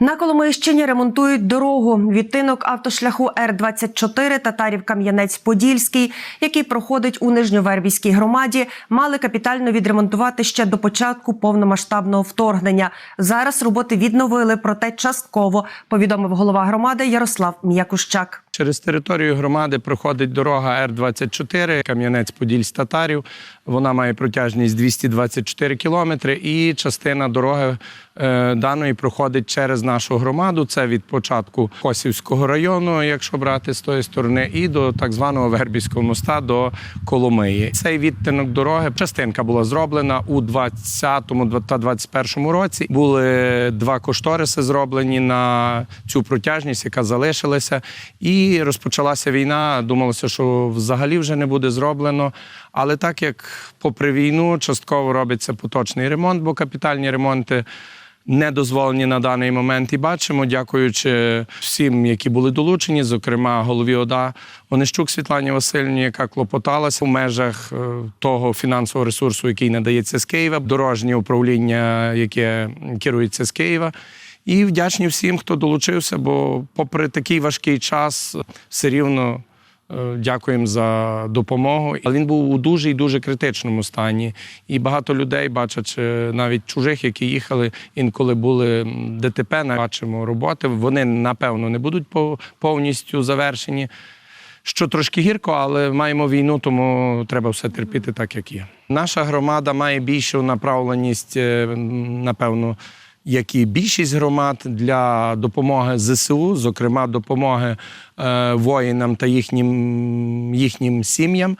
На Коломийщині ремонтують дорогу. Відтинок автошляху Р-24 Татарів Кам'янець-Подільський, який проходить у Нижньовербівській громаді, мали капітально відремонтувати ще до початку повномасштабного вторгнення. Зараз роботи відновили, проте частково, повідомив голова громади Ярослав М'якущак. Через територію громади проходить дорога Р-24, Кам'янець-Подільськ-Татарів. Вона має протяжність 224 кілометри, і частина дороги е, даної проходить через нашу громаду. Це від початку Косівського району, якщо брати з тої сторони, і до так званого Вербівського моста до Коломиї. Цей відтинок дороги частинка була зроблена у 20-му та 21-му році. Були два кошториси зроблені на цю протяжність, яка залишилася. І розпочалася війна. Думалося, що взагалі вже не буде зроблено. Але так як попри війну частково робиться поточний ремонт, бо капітальні ремонти. Не дозволені на даний момент, і бачимо, дякуючи всім, які були долучені, зокрема голові ОДА Онищук Світлані Васильівні, яка клопоталася в межах е, того фінансового ресурсу, який надається з Києва, дорожнє управління, яке керується з Києва. І вдячні всім, хто долучився, бо, попри такий важкий час, все рівно. Е, Дякуємо за допомогу. Але він був у дуже і дуже критичному стані. І багато людей, бачачи навіть чужих, які їхали, інколи були ДТП, бачимо роботи. Вони напевно не будуть повністю завершені. Що трошки гірко, але маємо війну, тому треба все терпіти так, як є. Наша громада має більшу направленість, е, напевно, як і більшість громад для допомоги ЗСУ, зокрема допомоги е, воїнам та їхнім, їхнім сім'ям.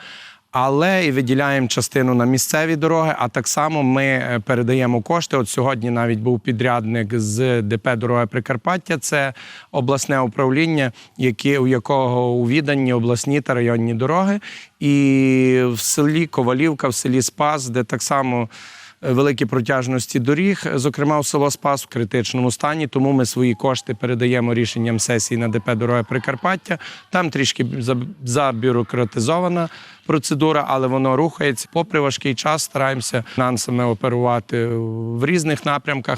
Але і виділяємо частину на місцеві дороги. А так само ми е, передаємо кошти. От сьогодні навіть був підрядник з ДП Дорога Прикарпаття. Це обласне управління, яке у якого у обласні та районні дороги. І в селі Ковалівка, в селі Спас, де так само. Великі протяжності доріг, зокрема у село Спас в критичному стані. Тому ми свої кошти передаємо рішенням сесії на ДП Дороги Прикарпаття. Там трішки заб- забюрократизована процедура, але воно рухається. Попри важкий час, стараємося фінансами оперувати в різних напрямках.